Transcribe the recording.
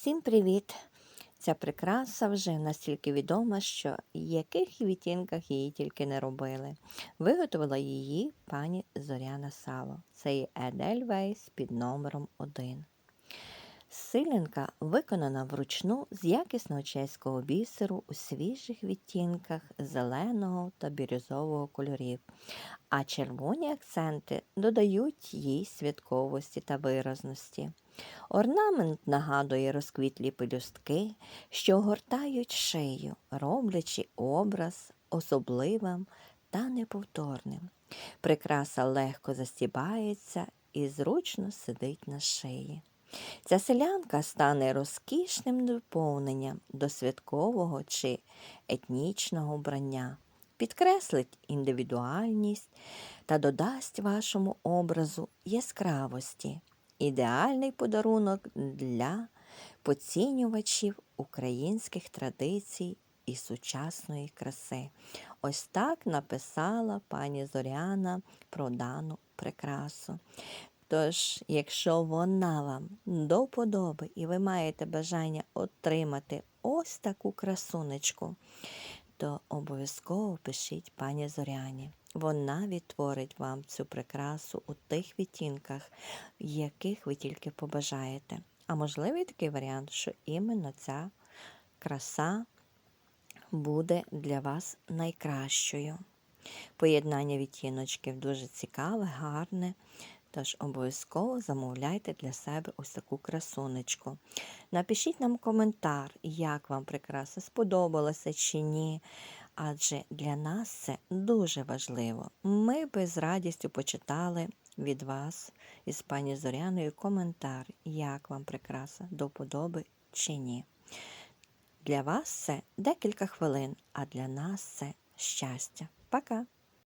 Всім привіт! Ця прикраса вже настільки відома, що яких відтінках її тільки не робили. Виготовила її пані Зоряна Сало. Це є Едельвейс під номером 1. Силінка виконана вручну з якісного чеського бісеру у свіжих відтінках зеленого та бірюзового кольорів, а червоні акценти додають їй святковості та виразності. Орнамент нагадує розквітлі пелюстки, що огортають шию, роблячи образ особливим та неповторним. Прикраса легко застібається і зручно сидить на шиї. Ця селянка стане розкішним доповненням до святкового чи етнічного вбрання, підкреслить індивідуальність та додасть вашому образу яскравості. Ідеальний подарунок для поцінювачів українських традицій і сучасної краси. Ось так написала пані Зоряна про дану прикрасу. Тож, якщо вона вам до вподоби і ви маєте бажання отримати ось таку красунечку, то обов'язково пишіть пані Зоряні. Вона відтворить вам цю прикрасу у тих відтінках, яких ви тільки побажаєте. А можливий такий варіант, що іменно ця краса буде для вас найкращою. Поєднання відтіночків дуже цікаве, гарне. Тож обов'язково замовляйте для себе ось таку красунечку. Напишіть нам коментар, як вам прикраса сподобалася чи ні. Адже для нас це дуже важливо. Ми би з радістю почитали від вас із пані Зоряною коментар, як вам прикраса до вподоби чи ні. Для вас це декілька хвилин, а для нас це щастя. Пока!